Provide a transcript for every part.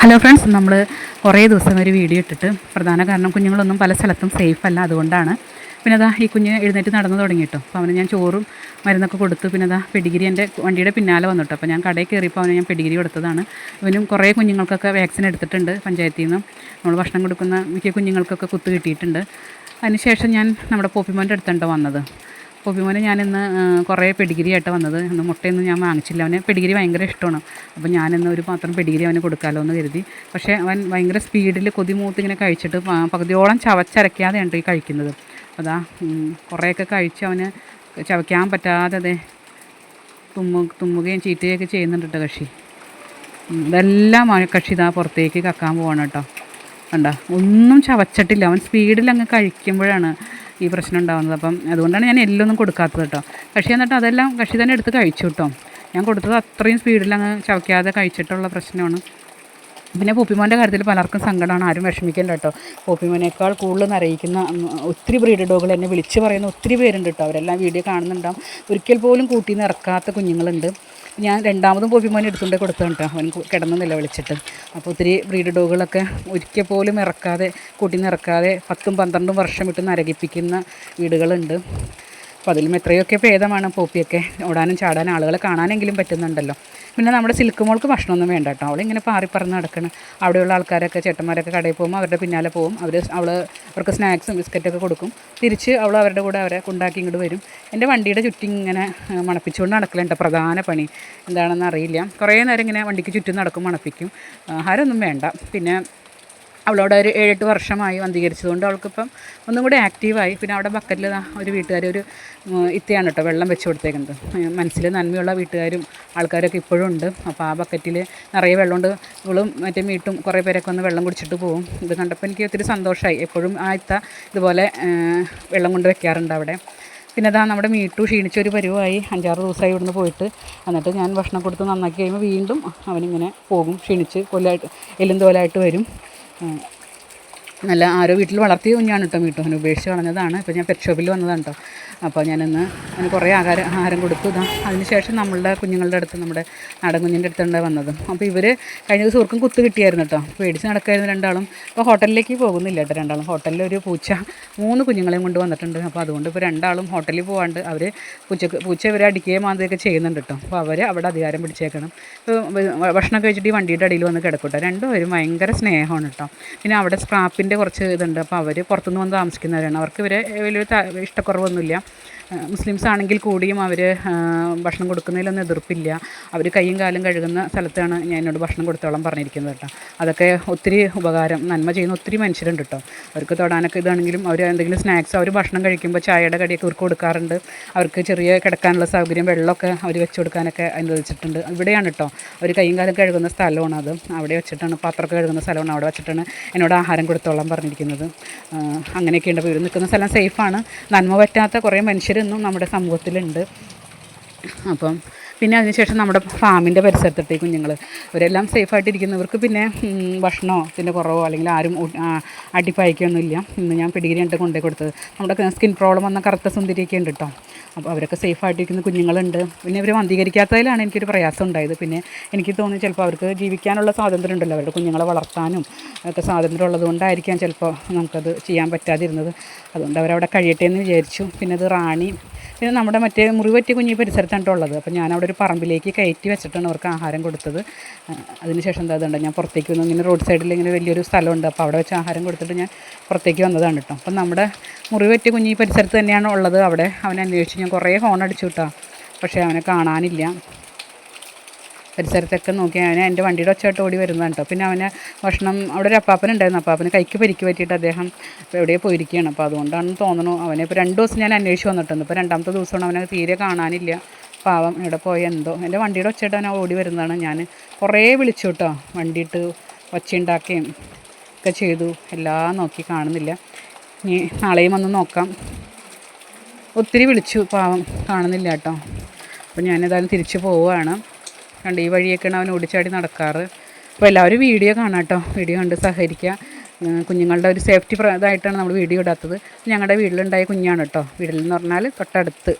Hello friends നമ്മൾ കുറേ ദിവസം ഒരു വീഡിയോ ഇട്ടിട്ട് പ്രധാന കാരണം കുഞ്ഞുങ്ങളൊന്നും പല സ്ഥലത്തും സേഫ് അല്ല അതുകൊണ്ടാണ്. പിന്നെ അതാ ഈ കുഞ്ഞ് എഴുന്നേറ്റ് നടന്നു തുടങ്ങിയിട്ടോ അപ്പോൾ അവന് ഞാൻ ചോറും മരുന്നൊക്കെ കൊടുത്തു. പിന്നെ അതാ പെഡിഗിരി എന്റെ വണ്ടിയുടെ പിന്നാലെ വന്നിട്ട്. അപ്പോൾ ഞാൻ കടയിൽ കയറിയപ്പോൾ അവന് ഞാൻ പെഡിഗിരി കൊടുത്തതാണ്. അവനും കുറേ കുഞ്ഞുങ്ങൾക്കൊക്കെ വാക്സിൻ എടുത്തിട്ടുണ്ട് പഞ്ചായത്തിൽ നിന്ന്. നമ്മൾ ഭക്ഷണം കൊടുക്കുന്ന മിക്ക കുഞ്ഞുങ്ങൾക്കൊക്കെ കുത്ത് കിട്ടിയിട്ടുണ്ട്. അതിനുശേഷം ഞാൻ നമ്മുടെ പോപ്പിമോന്റെ അടുത്തുണ്ടോ വന്നത്. പൊബിമോനെ ഞാനിന്ന് കുറേ പെഡിഗിരി ആയിട്ട് വന്നത്. ഇന്ന് മുട്ടയൊന്നും ഞാൻ വാങ്ങിച്ചില്ല. അവന് പെഡിഗിരി ഭയങ്കര ഇഷ്ടമാണ്. അപ്പോൾ ഞാനിന്ന് ഒരു പാത്രം പെഡിഗിരി അവന് കൊടുക്കാമല്ലോ എന്ന് കരുതി. പക്ഷേ അവൻ ഭയങ്കര സ്പീഡിൽ കൊതിമൂത്ത് ഇങ്ങനെ കഴിച്ചിട്ട് പകുതിയോളം ചവച്ചരയ്ക്കാതെയാണ് ഈ കഴിക്കുന്നത്. അതാ കുറേയൊക്കെ കഴിച്ച് അവന് ചവയ്ക്കാൻ പറ്റാതെ അതെ തുമ്മു തുമ്മുകയും ചീറ്റുകയൊക്കെ ചെയ്യുന്നുണ്ട് കക്ഷി. ഇതെല്ലാം കക്ഷി ഇതാ പുറത്തേക്ക് കക്കാൻ പോവാണ് കേട്ടോ. കണ്ട ഒന്നും ചവച്ചിട്ടില്ല. അവൻ സ്പീഡിൽ അങ്ങ് കഴിക്കുമ്പോഴാണ് ഈ പ്രശ്നം ഉണ്ടാകുന്നത് അപ്പം അതുകൊണ്ടാണ് ഞാൻ എല്ലൊന്നും കൊടുക്കാത്തത് കേട്ടോ. കക്ഷി എന്നിട്ട് അതെല്ലാം കക്ഷി തന്നെ എടുത്ത് കഴിച്ചു കേട്ടോ. ഞാൻ കൊടുത്തത് അത്രയും സ്പീഡിൽ അങ്ങ് ചവയ്ക്കാതെ കഴിച്ചിട്ടുള്ള പ്രശ്നമാണ്. പിന്നെ പോപ്പിമോന്റെ കാര്യത്തിൽ പലർക്കും സങ്കടമാണ്. ആരും വിഷമിക്കേണ്ട കേട്ടോ. പോപ്പിമോനേക്കാൾ കൂടുതൽ നിറയിക്കുന്ന ഉം, ഒത്തിരി ബ്രീഡ് ഡോഗുകൾ എന്നെ വിളിച്ച് പറയുന്ന ഒത്തിരി പേരുണ്ട് കേട്ടോ. അവരെല്ലാം വീഡിയോ കാണുന്നുണ്ടാവും. ഒരിക്കൽ പോലും കൂട്ടിയിൽ നിന്ന് ഇറക്കാത്ത കുഞ്ഞുങ്ങളുണ്ട്. ഞാൻ രണ്ടാമതും പോപ്പിമോനെ എടുത്തുകൊണ്ട് കൊടുത്താണ് കേട്ടോ. അവൻ കിടന്ന് നിലവിളിച്ചിട്ട്. അപ്പോൾ ഒത്തിരി ബ്രീഡ് ഡോഗുകളൊക്കെ ഒരിക്കൽ പോലും ഇറക്കാതെ കൂട്ടിൽ ഇറക്കാതെ പത്തും പന്ത്രണ്ടും വർഷം ഇട്ട് നരകിപ്പിക്കുന്ന വീടുകളുണ്ട്. അപ്പോൾ അതിലും എത്രയൊക്കെ ഭേദമാണ് പോപ്പിയൊക്കെ ഓടാനും ചാടാനും ആളുകളെ കാണാനെങ്കിലും പറ്റുന്നുണ്ടല്ലോ. പിന്നെ നമ്മുടെ സിൽക്ക് മോൾക്ക് ഭക്ഷണമൊന്നും വേണ്ട കേട്ടോ. അവളിങ്ങനെ പാറി പറന്ന് നടക്കണം. അവിടെയുള്ള ആൾക്കാരൊക്കെ ചേട്ടന്മാരൊക്കെ കടയിൽ പോകുമ്പോൾ അവരുടെ പിന്നാലെ പോകും. അവർ അവൾ അവർക്ക് സ്നാക്സും ബിസ്ക്കറ്റൊക്കെ കൊടുക്കും. തിരിച്ച് അവൾ അവരുടെ കൂടെ അവരെ കൊണ്ടാക്കി ഇങ്ങോട്ട് വരും. എന്റെ വണ്ടിയുടെ ചുറ്റും ഇങ്ങനെ മണപ്പിച്ചുകൊണ്ട് നടക്കലുണ്ട് പ്രധാന പണി. എന്താണെന്ന് അറിയില്ല. കുറേ നേരം ഇങ്ങനെ വണ്ടിക്ക് ചുറ്റും നടക്കും മണപ്പിക്കും. ആഹാരമൊന്നും വേണ്ട. പിന്നെ അവളവിടെ ഒരു ഏഴെട്ട് വർഷമായി വന്ധീകരിച്ചതുകൊണ്ട് അവൾക്കിപ്പം ഒന്നും കൂടി ആക്റ്റീവായി. പിന്നെ അവിടെ ബക്കറ്റിൽ ഒരു വീട്ടുകാർ ഒരു ഇത്തയാണ് കേട്ടോ വെള്ളം വെച്ച് കൊടുത്തേക്കുന്നത്. മനസ്സിൽ നന്മയുള്ള വീട്ടുകാരും ആൾക്കാരൊക്കെ ഇപ്പോഴും ഉണ്ട്. അപ്പോൾ ആ ബക്കറ്റിൽ നിറയെ വെള്ളമുണ്ട്. ഇവളും മറ്റേ മീട്ടും കുറേ പേരൊക്കെ ഒന്ന് വെള്ളം കുടിച്ചിട്ട് പോകും ഇത് കണ്ടപ്പോൾ എനിക്ക് ഒത്തിരി സന്തോഷമായി. എപ്പോഴും ആ ഇത്ത ഇതുപോലെ വെള്ളം കൊണ്ട് വെക്കാറുണ്ട് അവിടെ. പിന്നെ അതാ നമ്മുടെ മീട്ടു ക്ഷീണിച്ചൊരു പരിവായി. അഞ്ചാറ് ദിവസമായി ഇവിടുന്ന് പോയിട്ട്. എന്നിട്ട് ഞാൻ ഭക്ഷണം കൊടുത്ത് നന്നാക്കി കഴിയുമ്പോൾ വീണ്ടും അവനിങ്ങനെ പോകും. ക്ഷീണിച്ച് കൊല്ലായിട്ട് എല്ലും തോലായിട്ട് വരും. Mm. നല്ല ആരോ വീട്ടിൽ വളർത്തിയ കുഞ്ഞാണ് കേട്ടോ വീട്ടോ അവനെ ഉപേക്ഷിച്ച് കളഞ്ഞതാണ്. ഇപ്പോൾ ഞാൻ പെറ്റ് ഷോപ്പിൽ വന്നതാണ് കേട്ടോ അപ്പോൾ ഞാനിന്ന് അതിന് കുറേ ആഹാരം ആഹാരം കൊടുത്തു. ഇതാ അതിനുശേഷം നമ്മളുടെ കുഞ്ഞുങ്ങളുടെ അടുത്ത് നമ്മുടെ നാടൻ കുഞ്ഞിന്റെ അടുത്തുണ്ട് വന്നത്. അപ്പോൾ ഇവർ കഴിഞ്ഞ ദിവസം ഓർക്കും കുത്ത് കിട്ടിയായിരുന്നു കേട്ടോ പേടിച്ച് നടക്കായിരുന്നു രണ്ടാളും. അപ്പോൾ ഹോട്ടലിലേക്ക് പോകുന്നില്ല കേട്ടോ രണ്ടാളും. ഹോട്ടലിൽ ഒരു പൂച്ച മൂന്ന് കുഞ്ഞുങ്ങളെയും കൊണ്ട് വന്നിട്ടുണ്ട്. അപ്പോൾ അതുകൊണ്ട് ഇപ്പോൾ രണ്ടാളും ഹോട്ടലിൽ പോകാണ്ട് അവർ പൂച്ചക്ക് പൂച്ച ഇവരെ അടിക്കുകയും മാന്തുകയൊക്കെ ചെയ്യുന്നുണ്ട് കേട്ടോ അപ്പോൾ അവർ അവിടെ അധികാരം പിടിച്ചേക്കണം. ഭക്ഷണം കഴിച്ചിട്ട് ഈ വണ്ടിയുടെ അടിയിൽ വന്ന് കിടക്കട്ടെ രണ്ടുപേരും ഭയങ്കര സ്നേഹമാണ് കേട്ടോ പിന്നെ അവിടെ സ്ക്രാപ്പിന്റെ കുറച്ച് ഇതുണ്ട്. അപ്പോൾ അവർ പുറത്തുനിന്ന് വന്ന് താമസിക്കുന്നവരാണ്. അവർക്ക് ഇവരെ വലിയൊരു ഇഷ്ടക്കുറവൊന്നുമില്ല. മുസ്ലിംസ് ആണെങ്കിൽ കൂടിയും അവർ ഭക്ഷണം കൊടുക്കുന്നതിലൊന്നും എതിർപ്പില്ല. അവർ കൈയും കാലും കഴുകുന്ന സ്ഥലത്താണ് ഞാൻ എന്നോട് ഭക്ഷണം കൊടുത്തോളം പറഞ്ഞിരിക്കുന്നത് കേട്ടോ. അതൊക്കെ ഒത്തിരി ഉപകാരം നന്മ ചെയ്യുന്ന ഒത്തിരി മനുഷ്യരുണ്ട് കേട്ടോ. അവർക്ക് തൊടാനൊക്കെ ഇതാണെങ്കിലും അവർ എന്തെങ്കിലും സ്നാക്സ് അവർ ഭക്ഷണം കഴിക്കുമ്പോൾ ചായയുടെ കടിയൊക്കെ ഇവർക്ക് കൊടുക്കാറുണ്ട്. അവർക്ക് ചെറിയ കിടക്കാനുള്ള സൗകര്യം വെള്ളമൊക്കെ അവർ വെച്ച് കൊടുക്കാനൊക്കെ അനുവദിച്ചിട്ടുണ്ട്. ഇവിടെയാണ് കേട്ടോ. അവർ കൈയും കാലും കഴുകുന്ന സ്ഥലമാണ് അത്. അവിടെ വെച്ചിട്ടാണ് പാത്രമൊക്കെ കഴുകുന്ന സ്ഥലമാണ്. അവിടെ വെച്ചിട്ടാണ് എന്നോട് ആഹാരം കൊടുത്തോളം പറഞ്ഞിരിക്കുന്നത്. അങ്ങനെയൊക്കെയുണ്ട്. ഇവർ നിൽക്കുന്ന സ്ഥലം സേഫാണ് നന്മ പറ്റാത്ത കുറേ മനുഷ്യരൊന്നും നമ്മുടെ സമൂഹത്തിലുണ്ട്. അപ്പം പിന്നെ അതിനുശേഷം നമ്മുടെ ഫാമിന്റെ പരിസരത്തെത്തി കുഞ്ഞുങ്ങൾ ഇവരെല്ലാം സേഫായിട്ടിരിക്കുന്നവർക്ക് പിന്നെ ഭക്ഷണമോ പിന്നെ കുറവോ അല്ലെങ്കിൽ ആരും അടിപ്പായിക്കൊന്നുമില്ല. ഇന്ന് ഞാൻ പിടികിരി കൊണ്ടു കൊണ്ടേ കൊടുത്തത്. നമ്മുടെ സ്കിൻ പ്രോബ്ലം വന്ന കറുത്ത സുന്ദരിയൊക്കെ ഉണ്ട് കേട്ടോ അപ്പോൾ അവരൊക്കെ സേഫായിട്ടിരിക്കുന്ന കുഞ്ഞുങ്ങളുണ്ട്. പിന്നെ ഇവർ വന്ധീകരിക്കാത്തതിലാണ് എനിക്കൊരു പ്രയാസം ഉണ്ടായത്. പിന്നെ എനിക്ക് തോന്നി ചിലപ്പോൾ അവർക്ക് ജീവിക്കാനുള്ള സ്വാതന്ത്ര്യം ഉണ്ടല്ലോ. അവരുടെ കുഞ്ഞുങ്ങളെ വളർത്താനും ഒക്കെ സ്വാതന്ത്ര്യം ഉള്ളതുകൊണ്ടായിരിക്കാം ചിലപ്പോൾ നമുക്കത് ചെയ്യാൻ പറ്റാതിരുന്നത്. അതുകൊണ്ട് അവരവിടെ കഴിയട്ടെ എന്ന് വിചാരിച്ചു. പിന്നെ അത് റാണി പിന്നെ നമ്മുടെ മറ്റേ മുറിവറ്റ കുഞ്ഞി പരിസരത്താണ് ട്ടോ ഉള്ളത്. അപ്പോൾ ഞാൻ അവിടെ ഒരു പറമ്പിലേക്ക് കയറ്റി വെച്ചിട്ടാണ് അവർക്ക് ആഹാരം കൊടുത്തത്. അതിനുശേഷം എന്താ ഇതുണ്ട് ഞാൻ പുറത്തേക്ക് വന്നു. ഇങ്ങനെ റോഡ് സൈഡിൽ ഇങ്ങനെ വലിയൊരു സ്ഥലമുണ്ട്. അപ്പോൾ അവിടെ വെച്ച് ആഹാരം കൊടുത്തിട്ട് ഞാൻ പുറത്തേക്ക് വന്നതാണ് കേട്ടോ അപ്പം നമ്മുടെ മുറിവറ്റ കുഞ്ഞി പരിസരത്ത് തന്നെയാണ് ഉള്ളത്. അവിടെ അവനെ അന്വേഷിച്ച് ഞാൻ കുറേ ഫോൺ അടിച്ചു കിട്ടാം പക്ഷേ അവനെ കാണാനില്ല. പരിസരത്തൊക്കെ നോക്കിയാണ് എന്റെ വണ്ടിയുടെ ഒച്ചയായിട്ട് ഓടി വരുന്നതാണ് കേട്ടോ പിന്നെ അവനെ ഭക്ഷണം അവിടെ ഒരു അപ്പാപ്പൻ ഉണ്ടായിരുന്നു. അപ്പാപ്പന് കൈക്ക് പരിക്ക് പറ്റിയിട്ട് അദ്ദേഹം എവിടെയോ പോയിരിക്കുകയാണ്. അപ്പോൾ അതുകൊണ്ടാണ് തോന്നുന്നു അവനെ ഇപ്പോൾ രണ്ട് ദിവസം ഞാൻ അന്വേഷിച്ച് വന്നിട്ടുണ്ട്. ഇപ്പോൾ രണ്ടാമത്തെ ദിവസമാണ് അവനെ തീരെ കാണാനില്ല. പാവം എവിടെ പോയ എന്തോ. എന്റെ വണ്ടിയുടെ ഒച്ചയായിട്ട് അവനെ ഓടി വരുന്നതാണ്. ഞാൻ കുറേ വിളിച്ചു കേട്ടോ വണ്ടിയിട്ട് ഒച്ചയുണ്ടാക്കുകയും ഒക്കെ ചെയ്തു. എല്ലാം നോക്കി കാണുന്നില്ല. ഇനി നാളെയും വന്ന് നോക്കാം. ഒത്തിരി വിളിച്ചു. പാവം കാണുന്നില്ല കേട്ടോ അപ്പോൾ ഞാനേതായാലും തിരിച്ചു പോവുകയാണ്. കണ്ട് ഈ വഴിയൊക്കെയാണ് അവൻ ഓടിച്ചാടി നടക്കാറ്. അപ്പോൾ എല്ലാവരും വീഡിയോ കാണാം കേട്ടോ. വീഡിയോ കണ്ട് സഹകരിക്കുക. കുഞ്ഞുങ്ങളുടെ ഒരു സേഫ്റ്റി ഇതായിട്ടാണ് നമ്മൾ വീഡിയോ ഇടാത്തത്. ഞങ്ങളുടെ വീട്ടിലുണ്ടായ കുഞ്ഞാണ് കേട്ടോ. വീട്ടിൽ എന്ന് പറഞ്ഞാൽ തൊട്ടടുത്ത്.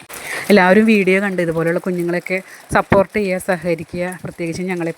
എല്ലാവരും വീഡിയോ കണ്ട് ഇതുപോലെയുള്ള കുഞ്ഞുങ്ങളെയൊക്കെ സപ്പോർട്ട് ചെയ്യുക സഹകരിക്കുക. പ്രത്യേകിച്ച് ഞങ്ങളെ